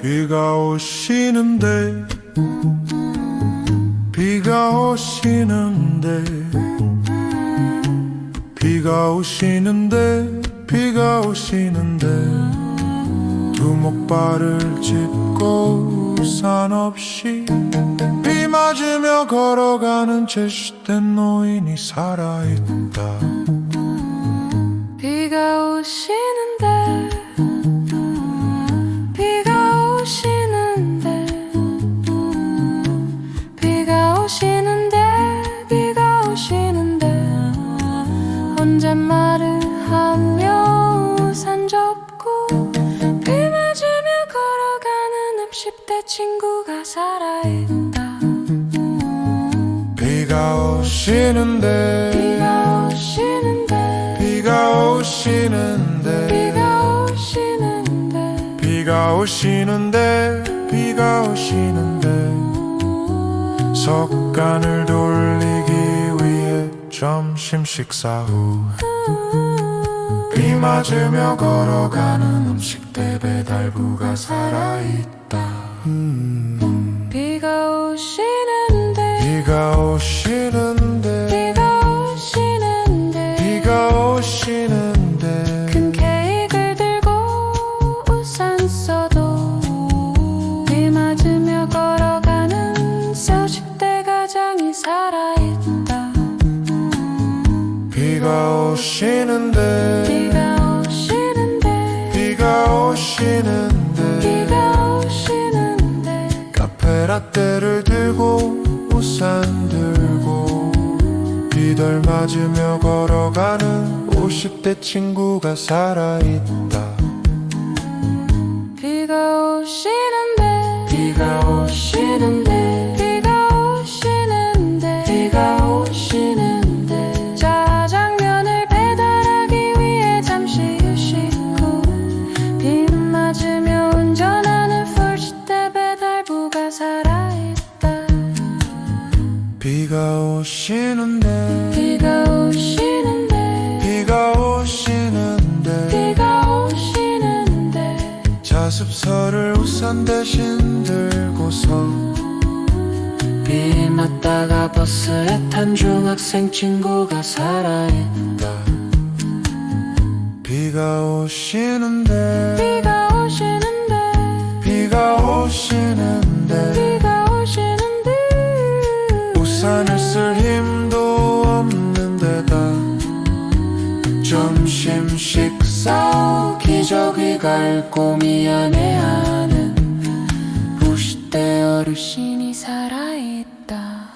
비가 오시는데 비가 오시는데 비가 오시는데 비가 오시는데 두목발을 짚고 우산 없이 비 맞으며 걸어가는 제시된 노인이 살아있다. 비가 오시는데 비가 오시는데 비가 오시는데 비가 오시는데 혼잣말을 하며 우산 접고 비 맞으며 걸어가는 60대 친구가 살아있다. 비가 오시는데 비가 오시는데 비가 오시는데 비가 오시는데 비가 오시는데 비가 오시는데. 석간을 돌리기 위해 점심 식사 후. 비 맞으며 걸어가는 음식대 배달부가 살아있다. 비가 오시는데 비가 오시는데 비가 오시는데 비가 오시는데. 큰 케이크를 들고 우산 써도 비 맞으며 걸어가는 40대 가장이 살아있다. 비가 오시는데 비가 오시는데 비가 오시는데. 비가 오시는데. 카페 라떼를 들고 우산 들고 비덜 맞으며 걸어가는 50대 친구가 살아있다. 비가 오시는 살아있다. 비가 오시는데 비가 오시는데 비가 오시는데 비가 오시는데. 자습서를 우산 대신 들고서 비 맞다가 버스에 탄 중학생 친구가 살아있다. 비가 오시는데 비가 우산을 쓸 힘도 없는 데다. 점심 식사 기저귀 갈고 미안해하는 90대 어르신이 살아있다